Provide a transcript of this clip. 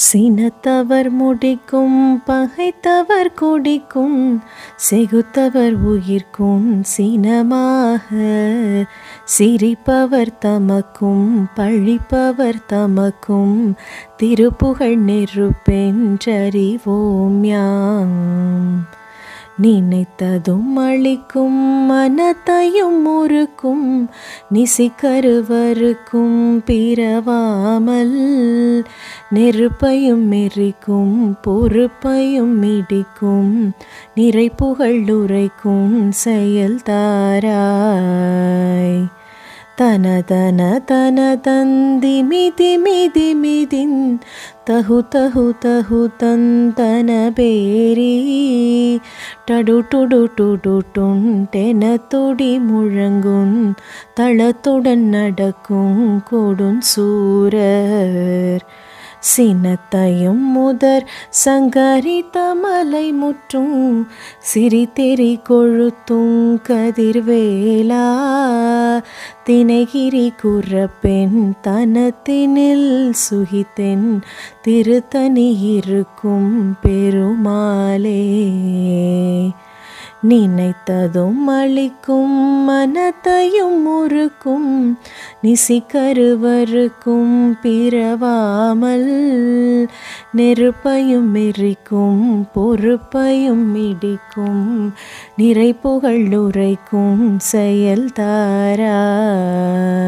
சினத்தவர் முடிக்கும் பகைத்தவர் குடிக்கும் செகுத்தவர் உயிர்க்கும் சினமாக. சிரிப்பவர் தமக்கும் பழிப்பவர் தமக்கும் திருப்புகழ் நெருப்பென்றறிவோம் யாம். நினைத்ததும் அளிக்கும் மனத்தையும் முறுக்கும் நிசிக்கருவருக்கும் பிறவாமல் நெருப்பையும் மெரிக்கும் பொறுப்பையும் மிடிக்கும் நிறைப்புகழ் உரைக்கும் செயல் தாராய். தன தன தன தந்தி மிதி மிதி மிதின் தகு தகு தகு தந்தன பேரி. டடு டுடு டுடு டுன் டென துடி முழங்குன் தளத்துடன் நடக்கும் கொடுன் சூரர். சினத்தையும் முதற் சங்கரித்த மலை முற்றும் சிரித்தெறி கொழுத்தும் கதிர்வேலா. தினகிரி குறப்பெண் தனத்தினில் சுகித்தென் திருத்தனி இருக்கும் பெருமாளே. நினைத்ததும் அளிக்கும் மனத்தையும் முறுக்கும் நிசிக்கருவருக்கும் பிறவாமல் நெருப்பையும் எரிக்கும் பொறுப்பையும் மிடிக்கும் நிறைப்புகழ் உரைக்கும் தாரா.